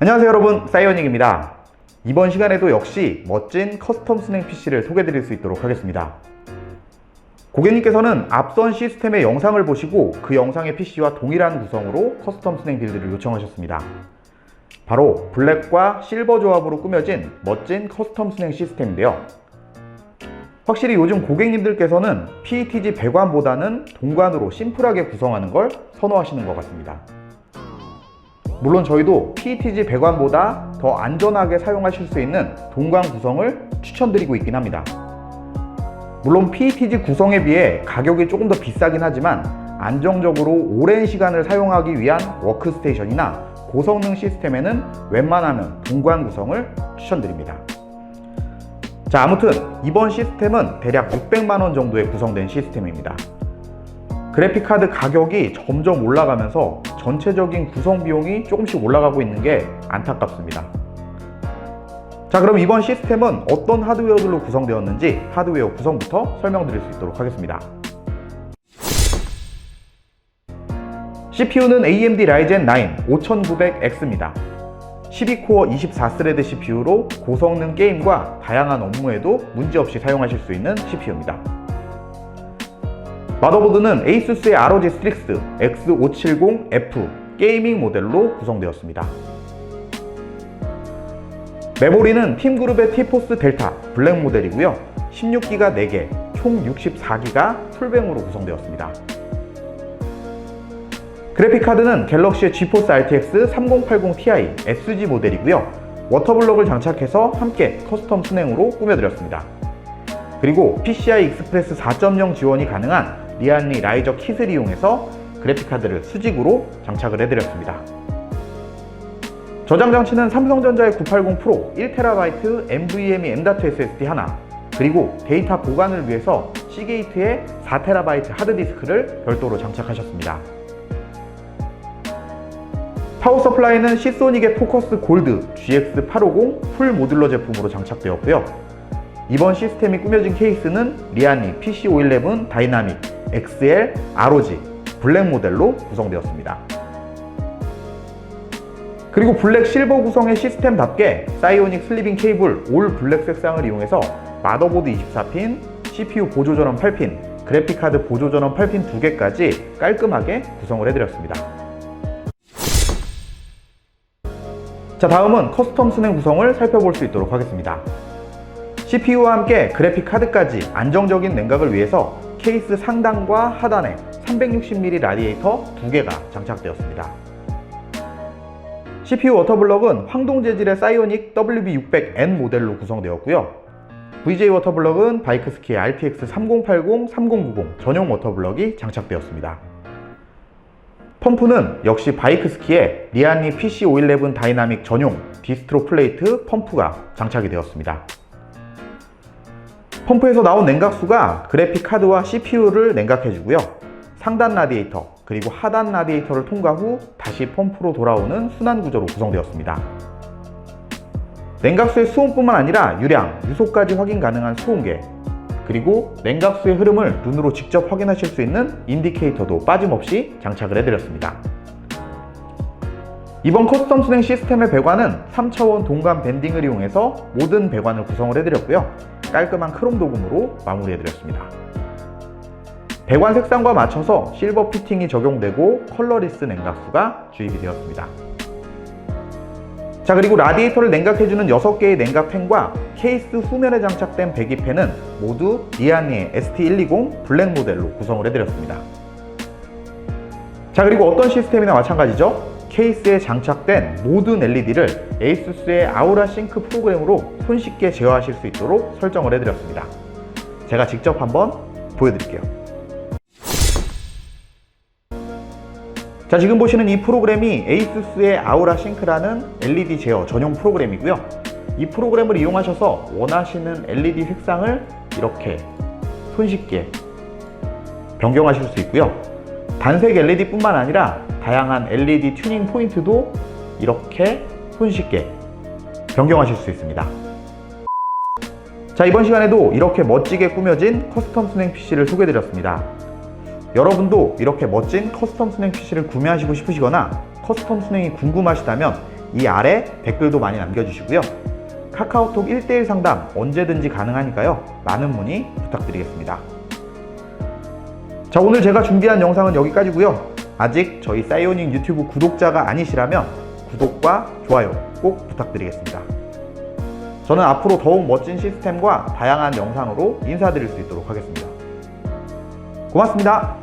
안녕하세요 여러분. 사이오닉입니다. 이번 시간에도 역시 멋진 커스텀 순행 PC를 소개해 드릴 수 있도록 하겠습니다. 고객님께서는 앞선 시스템의 영상을 보시고 그 영상의 PC와 동일한 구성으로 커스텀 순행 빌드를 요청하셨습니다. 바로 블랙과 실버 조합으로 꾸며진 멋진 커스텀 순행 시스템인데요. 확실히 요즘 고객님들께서는 PETG 배관보다는 동관으로 심플하게 구성하는 걸 선호하시는 것 같습니다 물론 저희도 PETG 배관보다 더 안전하게 사용하실 수 있는 동관 구성을 추천드리고 있긴 합니다. 물론 PETG 구성에 비해 가격이 조금 더 비싸긴 하지만 안정적으로 오랜 시간을 사용하기 위한 워크스테이션이나 고성능 시스템에는 웬만하면 동관 구성을 추천드립니다. 자, 아무튼 이번 시스템은 대략 600만원 정도에 구성된 시스템입니다. 그래픽카드 가격이 점점 올라가면서 전체적인 구성 비용이 조금씩 올라가고 있는 게 안타깝습니다. 자, 그럼 이번 시스템은 어떤 하드웨어들로 구성되었는지 하드웨어 구성부터 설명드릴 수 있도록 하겠습니다. CPU는 AMD Ryzen 9 5900X입니다. 12코어 24스레드 CPU로 고성능 게임과 다양한 업무에도 문제없이 사용하실 수 있는 CPU입니다. 마더보드는 ASUS의 ROG 스트릭스 X570F 게이밍 모델로 구성되었습니다. 메모리는 팀그룹의 티포스 델타 블랙 모델이고요. 16기가 4개, 총 64기가 풀뱅으로 구성되었습니다. 그래픽카드는 갤럭시의 지포스 RTX 3080 Ti SG 모델이고요. 워터블럭을 장착해서 함께 커스텀 순행으로 꾸며드렸습니다. 그리고 PCI 익스프레스 4.0 지원이 가능한 리안리 라이저 킷을 이용해서 그래픽카드를 수직으로 장착을 해드렸습니다. 저장 장치는 삼성전자의 980 프로 1TB NVMe M.2 SSD 하나 그리고 데이터 보관을 위해서 시게이트의 4TB 하드디스크를 별도로 장착하셨습니다. 파워 서플라이는 시소닉의 포커스 골드 GX850 풀 모듈러 제품으로 장착되었고요. 이번 시스템이 꾸며진 케이스는 리아니 PC511 다이나믹 XL ROG 블랙 모델로 구성되었습니다. 그리고 블랙 실버 구성의 시스템답게 사이오닉 슬리빙 케이블 올 블랙 색상을 이용해서 마더보드 24핀, CPU 보조 전원 8핀, 그래픽카드 보조 전원 8핀 2개까지 깔끔하게 구성을 해드렸습니다. 자 다음은 커스텀 순행 구성을 살펴볼 수 있도록 하겠습니다. CPU와 함께 그래픽 카드까지 안정적인 냉각을 위해서 케이스 상단과 하단에 360mm 라디에이터 2개가 장착되었습니다. CPU 워터블럭은 황동 재질의 사이오닉 WB600N 모델로 구성되었고요. VJ 워터블럭은 바이크스키의 RTX 3080, 3090 전용 워터블럭이 장착되었습니다. 펌프는 역시 바이크스키의 리안리 PC511 다이나믹 전용 디스트로 플레이트 펌프가 장착이 되었습니다. 펌프에서 나온 냉각수가 그래픽 카드와 CPU를 냉각해주고요. 상단 라디에이터 그리고 하단 라디에이터를 통과 후 다시 펌프로 돌아오는 순환 구조로 구성되었습니다. 냉각수의 수온뿐만 아니라 유량, 유속까지 확인 가능한 수온계 그리고 냉각수의 흐름을 눈으로 직접 확인하실 수 있는 인디케이터도 빠짐없이 장착을 해드렸습니다. 이번 커스텀 순행 시스템의 배관은 3차원 동관 밴딩을 이용해서 모든 배관을 구성을 해드렸고요. 깔끔한 크롬 도금으로 마무리해드렸습니다. 배관 색상과 맞춰서 실버 피팅이 적용되고 컬러리스 냉각수가 주입이 되었습니다. 자 그리고 라디에이터를 냉각해주는 6개의 냉각팬과 케이스 후면에 장착된 배기팬은 모두 리아니의 ST120 블랙 모델로 구성을 해드렸습니다. 자 그리고 어떤 시스템이나 마찬가지죠. 케이스에 장착된 모든 LED를 에이수스의 아우라 싱크 프로그램으로 손쉽게 제어하실 수 있도록 설정을 해드렸습니다. 제가 직접 한번 보여드릴게요. 자, 지금 보시는 이 프로그램이 에이수스의 아우라 싱크라는 LED 제어 전용 프로그램이고요. 이 프로그램을 이용하셔서 원하시는 LED 색상을 이렇게 손쉽게 변경하실 수 있고요. 단색 LED뿐만 아니라 다양한 LED 튜닝 포인트도 이렇게 손쉽게 변경하실 수 있습니다. 자, 이번 시간에도 이렇게 멋지게 꾸며진 커스텀 순행 PC를 소개해드렸습니다. 여러분도 이렇게 멋진 커스텀 순행 PC를 구매하시고 싶으시거나 커스텀 순행이 궁금하시다면 이 아래 댓글도 많이 남겨주시고요. 카카오톡 1대1 상담 언제든지 가능하니까요. 많은 문의 부탁드리겠습니다. 자, 오늘 제가 준비한 영상은 여기까지고요. 아직 저희 사이오닉 유튜브 구독자가 아니시라면 구독과 좋아요 꼭 부탁드리겠습니다. 저는 앞으로 더욱 멋진 시스템과 다양한 영상으로 인사드릴 수 있도록 하겠습니다. 고맙습니다.